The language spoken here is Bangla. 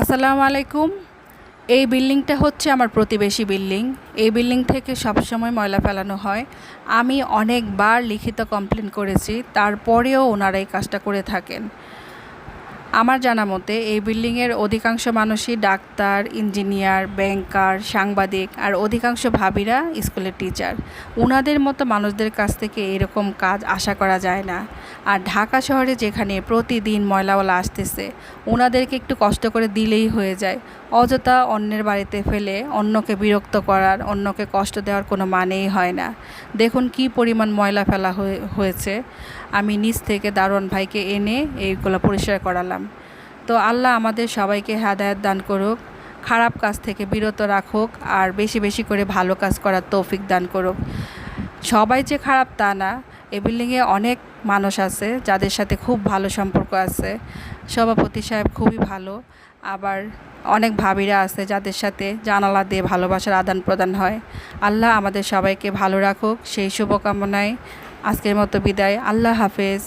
আসসালামু আলাইকুম। এই বিল্ডিংটা হচ্ছে আমার প্রতিবেশী বিল্ডিং। এই বিল্ডিং থেকে সবসময় ময়লা ফেলানো হয়। আমি অনেকবার লিখিত কমপ্লেন করেছি, তারপরেও ওনারা এই কাজটা করে থাকেন। আমার জানা মতে, এই বিল্ডিংয়ের অধিকাংশ মানুষই ডাক্তার, ইঞ্জিনিয়ার, ব্যাংকার, সাংবাদিক আর অধিকাংশ ভাবিরা স্কুলের টিচার। ওনাদের মতো মানুষদের কাছ থেকে এরকম কাজ আশা করা যায় না। আর ঢাকা শহরে যেখানে প্রতিদিন ময়লাওয়ালা আসতেছে ওনাদেরকে একটু কষ্ট করে দিলেই হয়ে যায়। অযথা অন্যের বাড়িতে ফেলে অন্যকে বিরক্ত করার, অন্যকে কষ্ট দেওয়ার কোনো মানেই হয় না। দেখুন কি পরিমাণ ময়লা ফেলা হয়ে- হয়েছে। আমি নিচ থেকে দারোয়ান ভাইকে এনে এইগুলো পরিষ্কার করালাম। তো আল্লাহ আমাদের সবাইকে হেদায়ত দান করুক, খারাপ কাজ থেকে বিরত রাখুক, আর বেশি বেশি করে ভালো কাজ করার তৌফিক দান করুক। সবাই যে খারাপ তা না, এ বিল্ডিংয়ে অনেক মানুষ আছে যাদের সাথে খুব ভালো সম্পর্ক আছে। সভাপতি সাহেব খুবই ভালো, আবার অনেক ভাবিরা আছে যাদের সাথে জানালা দিয়ে ভালোবাসার আদান প্রদান হয়। আল্লাহ আমাদের সবাইকে ভালো রাখুক, সেই শুভকামনায় আজকের মতো বিদায়, আল্লাহ হাফেজ।